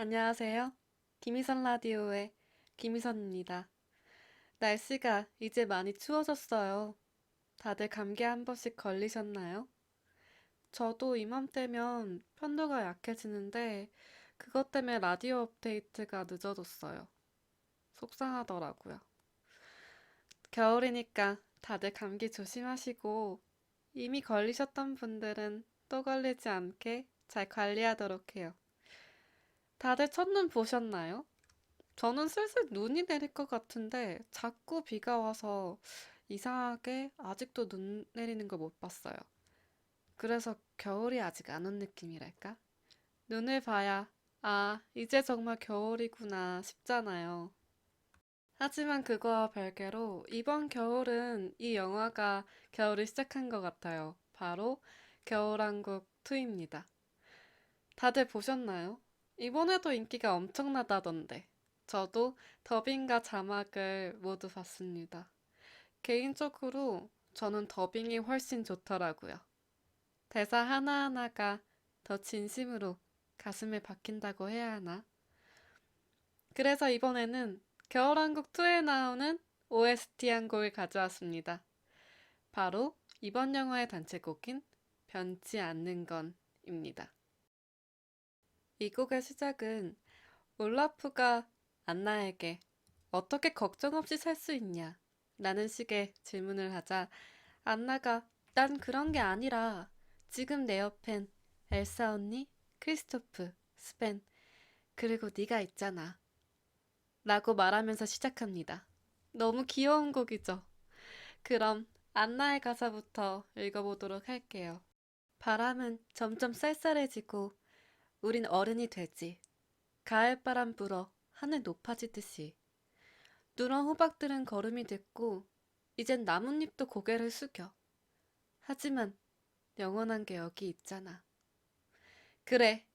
안녕하세요. 김희선 라디오의 김희선입니다. 날씨가 이제 많이 추워졌어요. 다들 감기 한 번씩 걸리셨나요? 저도 이맘때면 편도가 약해지는데 그것 때문에 라디오 업데이트가 늦어졌어요. 속상하더라고요. 겨울이니까 다들 감기 조심하시고 이미 걸리셨던 분들은 또 걸리지 않게 잘 관리하도록 해요. 다들 첫눈 보셨나요? 저는 슬슬 눈이 내릴 것 같은데 자꾸 비가 와서 이상하게 아직도 눈 내리는 걸 못 봤어요. 그래서 겨울이 아직 안 온 느낌이랄까? 눈을 봐야, 아, 이제 정말 겨울이구나 싶잖아요. 하지만 그거와 별개로 이번 겨울은 이 영화가 겨울을 시작한 것 같아요. 바로 겨울왕국 2입니다. 다들 보셨나요? 이번에도 인기가 엄청나다던데. 저도 더빙과 자막을 모두 봤습니다. 개인적으로 저는 더빙이 훨씬 좋더라고요. 대사 하나하나가 더 진심으로 가슴에 박힌다고 해야 하나? 그래서 이번에는 겨울왕국 2에 나오는 OST 한 곡을 가져왔습니다. 바로 이번 영화의 단체곡인 변치 않는 건입니다. 이 곡의 시작은 올라프가 안나에게 어떻게 걱정 없이 살 수 있냐? 라는 식의 질문을 하자 안나가 난 그런 게 아니라 지금 내 옆엔 엘사 언니, 크리스토프, 스벤, 그리고 네가 있잖아. 라고 말하면서 시작합니다. 너무 귀여운 곡이죠? 그럼 안나의 가사부터 읽어보도록 할게요. 바람은 점점 쌀쌀해지고 우린 어른이 되지. 가을바람 불어 하늘 높아지듯이. 누런 호박들은 걸음이 됐고, 이젠 나뭇잎도 고개를 숙여. 하지만 영원한 게 여기 있잖아. 그래,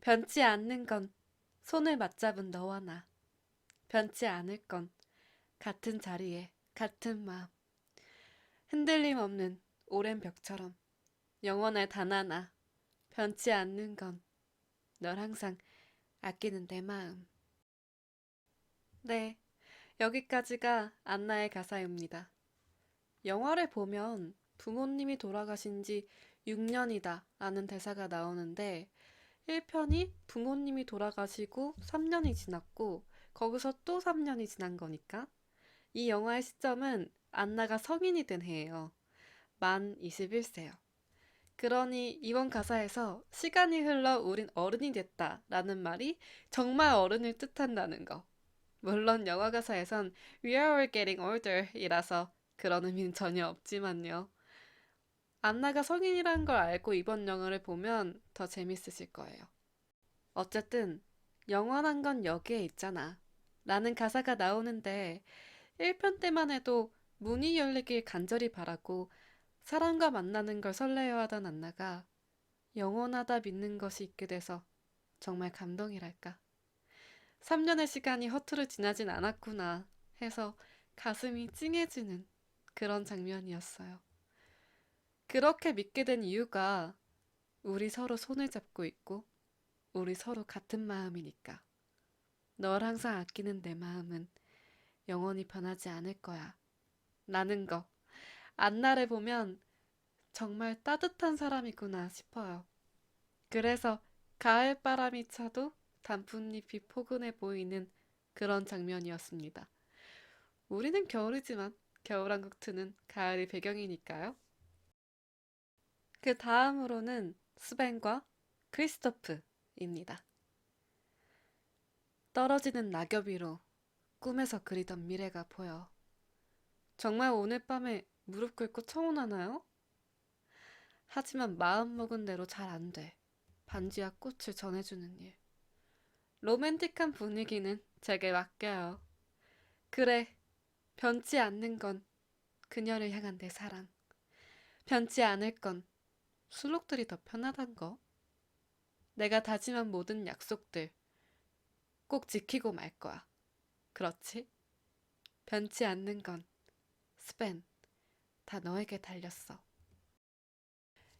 변치 않는 건 손을 맞잡은 너와 나. 변치 않을 건 같은 자리에 같은 마음. 흔들림 없는 오랜 벽처럼 영원할 단 하나. 변치 않는 건 널 항상 아끼는 내 마음. 네, 여기까지가 안나의 가사입니다. 영화를 보면 부모님이 돌아가신 지 6년이다 라는 대사가 나오는데 1편이 부모님이 돌아가시고 3년이 지났고 거기서 또 3년이 지난 거니까 이 영화의 시점은 안나가 성인이 된 해예요. 만 21세요. 그러니 이번 가사에서 시간이 흘러 우린 어른이 됐다 라는 말이 정말 어른을 뜻한다는 거. 물론 영화 가사에선 We are all getting older 이라서 그런 의미는 전혀 없지만요. 안나가 성인이란 걸 알고 이번 영화를 보면 더 재밌으실 거예요. 어쨌든 영원한 건 여기에 있잖아 라는 가사가 나오는데 1편 때만 해도 문이 열리길 간절히 바라고 사람과 만나는 걸 설레어하던 안나가 영원하다 믿는 것이 있게 돼서 정말 감동이랄까. 3년의 시간이 허투루 지나진 않았구나 해서 가슴이 찡해지는 그런 장면이었어요. 그렇게 믿게 된 이유가 우리 서로 손을 잡고 있고 우리 서로 같은 마음이니까. 널 항상 아끼는 내 마음은 영원히 변하지 않을 거야. 라는 거. 안나를 보면 정말 따뜻한 사람이구나 싶어요. 그래서 가을 바람이 차도 단풍잎이 포근해 보이는 그런 장면이었습니다. 우리는 겨울이지만 겨울왕국 2는 가을이 배경이니까요. 그 다음으로는 스벤과 크리스토프입니다. 떨어지는 낙엽 위로 꿈에서 그리던 미래가 보여. 정말 오늘 밤에 무릎 꿇고 청혼하나요? 하지만 마음먹은 대로 잘 안 돼. 반지와 꽃을 전해주는 일. 로맨틱한 분위기는 제게 맡겨요. 그래, 변치 않는 건 그녀를 향한 내 사랑. 변치 않을 건 술록들이 더 편하단 거. 내가 다짐한 모든 약속들 꼭 지키고 말 거야. 그렇지? 변치 않는 건 스벤. 다 너에게 달렸어.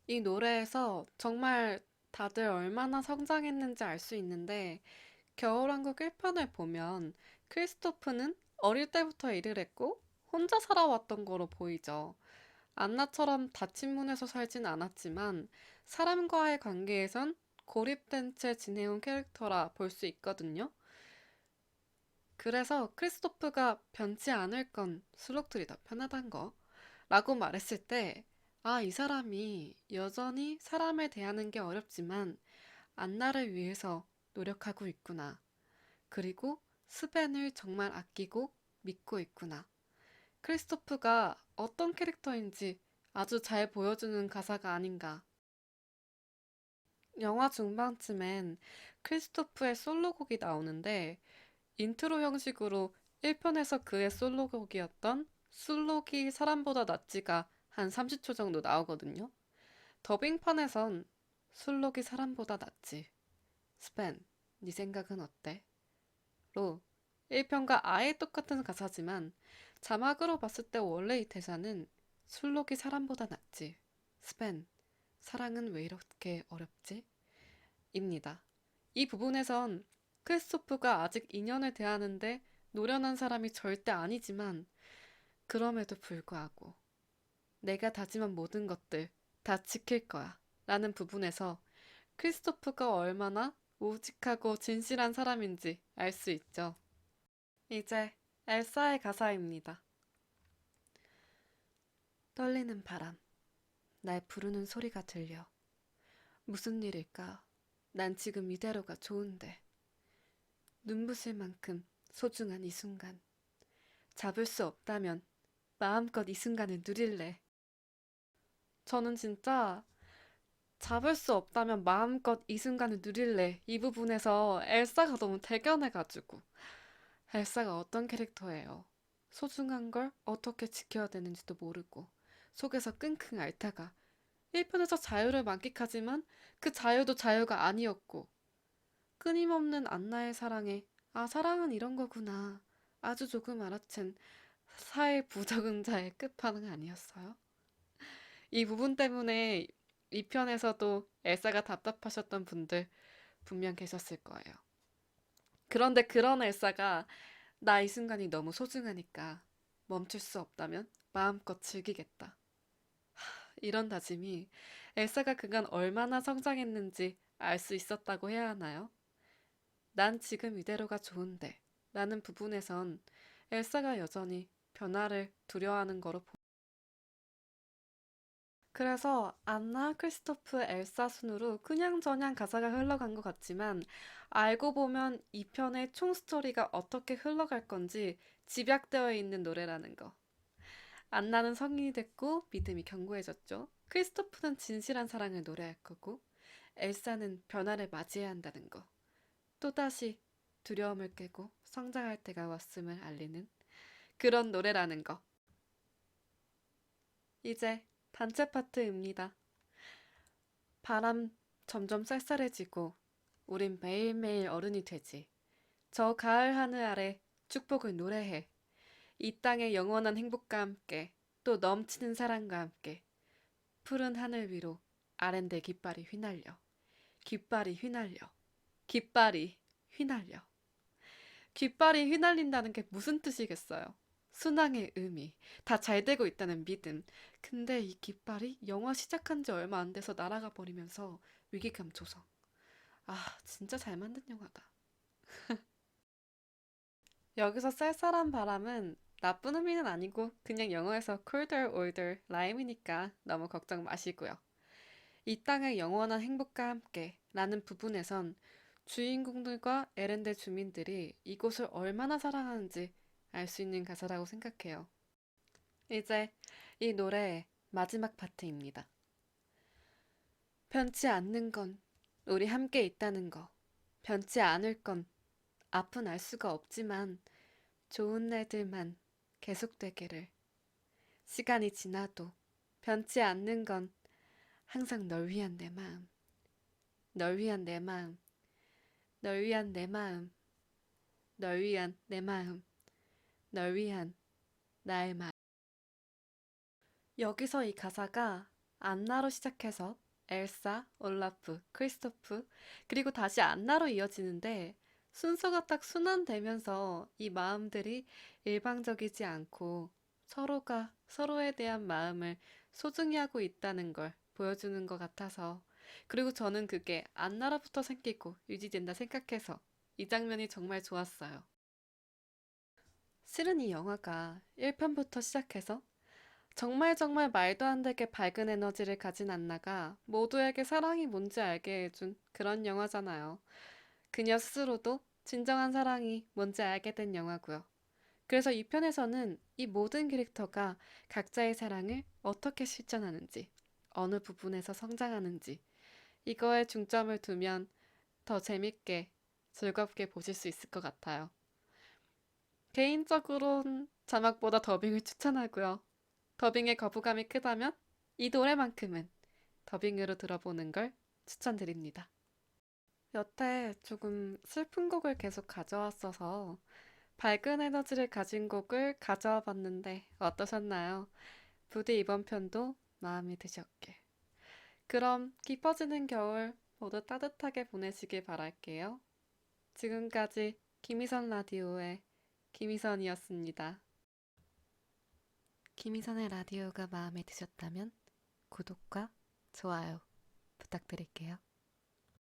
이 노래에서 정말 다들 얼마나 성장했는지 알 수 있는데 겨울왕국 1편을 보면 크리스토프는 어릴 때부터 일을 했고 혼자 살아왔던 거로 보이죠. 안나처럼 닫힌 문에서 살진 않았지만 사람과의 관계에선 고립된 채 지내온 캐릭터라 볼 수 있거든요. 그래서 크리스토프가 변치 않을 건 술록들이 더 편하단 거 라고 말했을 때 아, 이 사람이 여전히 사람을 대하는 게 어렵지만 안나를 위해서 노력하고 있구나. 그리고 스벤을 정말 아끼고 믿고 있구나. 크리스토프가 어떤 캐릭터인지 아주 잘 보여주는 가사가 아닌가. 영화 중반쯤엔 크리스토프의 솔로곡이 나오는데 인트로 형식으로 1편에서 그의 솔로곡이었던 술록이 사람보다 낫지가 한 30초 정도 나오거든요. 더빙판에선 술록이 사람보다 낫지. 스펜, 네 생각은 어때? 로 1편과 아예 똑같은 가사지만 자막으로 봤을 때 원래 이 대사는 술록이 사람보다 낫지. 스펜, 사랑은 왜 이렇게 어렵지? 입니다. 이 부분에선 크리스토프가 아직 인연을 대하는데 노련한 사람이 절대 아니지만 그럼에도 불구하고 내가 다짐한 모든 것들 다 지킬 거야 라는 부분에서 크리스토프가 얼마나 우직하고 진실한 사람인지 알 수 있죠. 이제 엘사의 가사입니다. 떨리는 바람, 날 부르는 소리가 들려. 무슨 일일까? 난 지금 이대로가 좋은데. 눈부실 만큼 소중한 이 순간. 잡을 수 없다면 마음껏 이 순간을 누릴래. 저는 진짜 잡을 수 없다면 마음껏 이 순간을 누릴래. 이 부분에서 엘사가 너무 대견해가지고. 엘사가 어떤 캐릭터예요? 소중한 걸 어떻게 지켜야 되는지도 모르고 속에서 끙끙 앓다가 1편에서 자유를 만끽하지만 그 자유도 자유가 아니었고 끊임없는 안나의 사랑에 아 사랑은 이런 거구나 아주 조금 알아챈 사회 부적응자의 끝판왕 아니었어요? 이 부분 때문에 이 편에서도 엘사가 답답하셨던 분들 분명 계셨을 거예요. 그런데 그런 엘사가 나 이 순간이 너무 소중하니까 멈출 수 없다면 마음껏 즐기겠다. 하, 이런 다짐이 엘사가 그간 얼마나 성장했는지 알 수 있었다고 해야 하나요? 난 지금 이대로가 좋은데 라는 부분에선 엘사가 여전히 변화를 두려워하는 거로 보 그래서 안나, 크리스토프, 엘사 순으로 그냥저냥 가사가 흘러간 것 같지만 알고 보면 이 편의 총 스토리가 어떻게 흘러갈 건지 집약되어 있는 노래라는 거. 안나는 성인이 됐고 믿음이 견고해졌죠. 크리스토프는 진실한 사랑을 노래할 거고 엘사는 변화를 맞이해야 한다는 거. 또다시 두려움을 깨고 성장할 때가 왔음을 알리는 그런 노래라는 거. 이제 단체 파트입니다. 바람 점점 쌀쌀해지고 우린 매일매일 어른이 되지. 저 가을 하늘 아래 축복을 노래해. 이 땅의 영원한 행복과 함께 또 넘치는 사랑과 함께 푸른 하늘 위로 아랜데 깃발이 휘날려. 깃발이 휘날려. 깃발이 휘날려. 깃발이 휘날린다는 게 무슨 뜻이겠어요? 순항의 의미, 다 잘 되고 있다는 믿음. 근데 이 깃발이 영화 시작한 지 얼마 안 돼서 날아가 버리면서 위기감 조성. 아, 진짜 잘 만든 영화다. 여기서 쌀쌀한 바람은 나쁜 의미는 아니고 그냥 영어에서 colder, older, 라임이니까 너무 걱정 마시고요. 이 땅의 영원한 행복과 함께 라는 부분에선 주인공들과 에렌데 주민들이 이곳을 얼마나 사랑하는지 알 수 있는 가사라고 생각해요. 이제 이 노래의 마지막 파트입니다. 변치 않는 건 우리 함께 있다는 거. 변치 않을 건 앞은 알 수가 없지만 좋은 날들만 계속되기를. 시간이 지나도 변치 않는 건 항상 널 위한 내 마음. 널 위한 내 마음. 널 위한 내 마음. 널 위한 내 마음. 널 위한 나의 마음. 여기서 이 가사가 안나로 시작해서 엘사, 올라프, 크리스토프, 그리고 다시 안나로 이어지는데 순서가 딱 순환되면서 이 마음들이 일방적이지 않고 서로가 서로에 대한 마음을 소중히 하고 있다는 걸 보여주는 것 같아서 그리고 저는 그게 안나라부터 생기고 유지된다 생각해서 이 장면이 정말 좋았어요. 실은 이 영화가 1편부터 시작해서 정말 정말 말도 안 되게 밝은 에너지를 가진 안나가 모두에게 사랑이 뭔지 알게 해준 그런 영화잖아요. 그녀 스스로도 진정한 사랑이 뭔지 알게 된 영화고요. 그래서 이 편에서는 이 모든 캐릭터가 각자의 사랑을 어떻게 실천하는지, 어느 부분에서 성장하는지, 이거에 중점을 두면 더 재밌게, 즐겁게 보실 수 있을 것 같아요. 개인적으론 자막보다 더빙을 추천하고요. 더빙의 거부감이 크다면 이 노래만큼은 더빙으로 들어보는 걸 추천드립니다. 여태 조금 슬픈 곡을 계속 가져왔어서 밝은 에너지를 가진 곡을 가져와 봤는데 어떠셨나요? 부디 이번 편도 마음에 드셨길. 그럼 깊어지는 겨울 모두 따뜻하게 보내시길 바랄게요. 지금까지 김희선 라디오의 김희선이었습니다. 김희선의 라디오가 마음에 드셨다면 구독과 좋아요 부탁드릴게요.